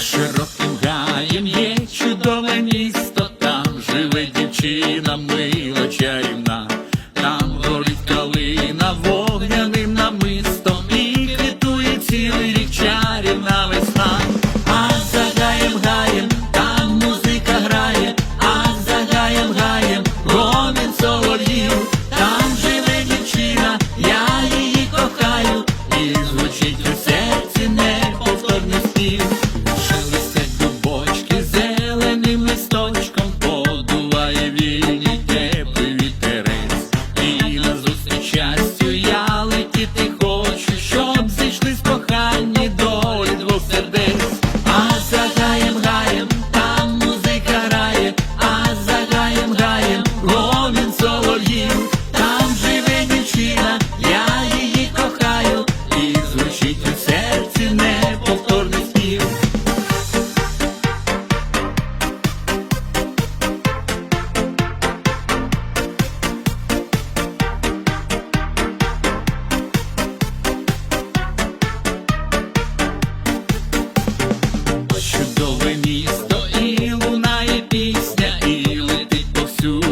широким гаєм є чудове місто, там живе дівчина, мила чарівна, там горить калина вогняним намистом і квітує цілий рік чарівна весна, а за гаєм гаєм, там музика грає, а за гаєм гаєм, гомін солов'їв, там живе дівчина, я її кохаю, і звучить у серці неповторний спів.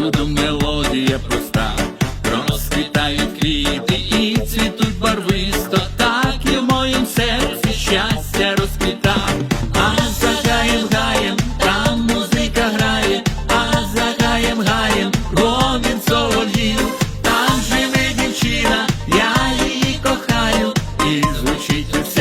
чудом мелодія проста, розквітають квіти і цвітуть барвисто, так і в моїм серці щастя розквіта, а за гаєм гаєм, там музика грає, а за гаєм гаєм, гомін солов'їв, там живе дівчина, я її кохаю, і звучить.